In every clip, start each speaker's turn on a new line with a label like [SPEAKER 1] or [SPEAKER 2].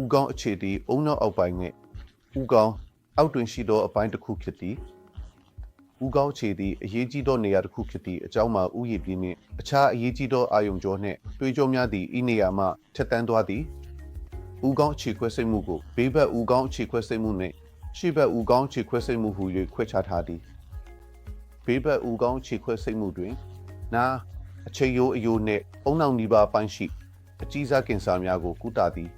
[SPEAKER 1] ဦးကောင်းအခြေသည်အုံနောက်အောက်ပိုင်းနှင့်ဦးကောင်းအောက်တွင်ရှိသောအပိုင်းတစ်ခုဖြစ်သည်ဦးကောင်းအခြေသည်အရေးကြီးသောနေရာတစ်ခုဖြစ်သည့်အကြောင်းမှာဥယျာဉ်ပြင်းနှင့်အခြားအရေးကြီးသောအာယုံကြောနှင့်တွေးကြောများသည့်ဤနေရာမှထက်တန်းသွားသည်ဦးကောင်းအခြေခွဲစိတ်မှုကိုဘေးဘက်ဦးကောင်းအခြေခွဲစိတ်မှုနှင့်ရှေ့ဘက်ဦးကောင်းအခြေခွဲစိတ်မှုဟူ၍ခွဲခြားထားသည်ဘေးဘက်ဦးကောင်းအခြေခွဲစိတ်မှုတွင်နာအချိတ်ရိုးအယိုးနှင့်အုံနောက်နီးပါးပိုင်းရှိအကြီးစားကင်ဆာများကိုကုသသည်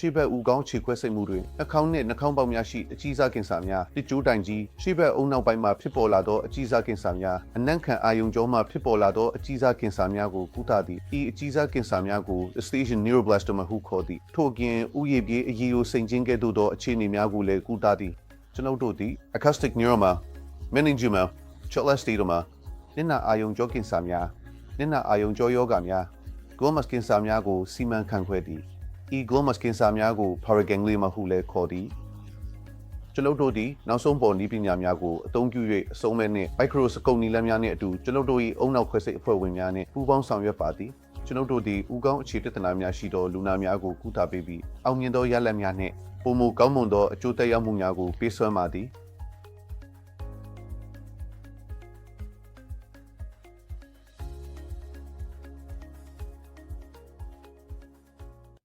[SPEAKER 1] ရှေ့ဘက်ဦးကောင်းခြေခွဲစိတ်မှုတွင်နှာခေါင်းနှင့်နှာခေါင်းပေါက်များရှိအကြီးစားကင်ဆာများတစ်ကျိုးတိုင်ကြီးရှေ့ဘက်အုံနောက်ပိုင်းမှဖြစ်ပေါ်လာသောအကြီးစားကင်ဆာများအနံ့ခံအာယုံကြောမှဖြစ်ပေါ်လာသောအကြီးစားကင်ဆာများကိုကုသသည်ဤအကြီးစားကင်ဆာများကို station neuroblastoma ဟုခေါ်သည်ထို့အပြင်ဥယျာဉ်ပြေးအရည်ယိုစိန်ချင်းကဲ့သို့သောအခြေအနေများကိုလည်းကုသသည်ကျွန်ုပ်တို့သည် acoustic neuroma meningioma cholesterol နင်နာအာယုံကြောကင်ဆာများနင်နာအာယုံကြောယောဂများ glomus ကင်ဆာများကိုစီမံခန့်ခွဲသည် ဤ glomus ကင်ဆာများကို paraganglioma ဟုလည်းခေါ်သည်ကျွန်ုပ်တို့သည်နောက်ဆုံးပေါ်နည်းပညာများကိုအသုံးပြု၍အဆုံးမဲ့နှင့် microscope နည်းလမ်းများနှင့်အတူကျွန်ုပ်တို့၏အုံနောက်ခွဲစိတ်အဖွဲ့ဝင်များနှင့်ပူးပေါင်းဆောင်ရွက်ပါသည်ကျွန်ုပ်တို့သည်ဥကောင်းအခြေတည်နာများရှိသောလူနာများကိုကုသပေးပြီးအောင်မြင်သောရလဒ်များနှင့်ပုံမကောင်းမွန်သောအကျိုးသက်ရောက်မှုများကိုပေးစွမ်းပါသည်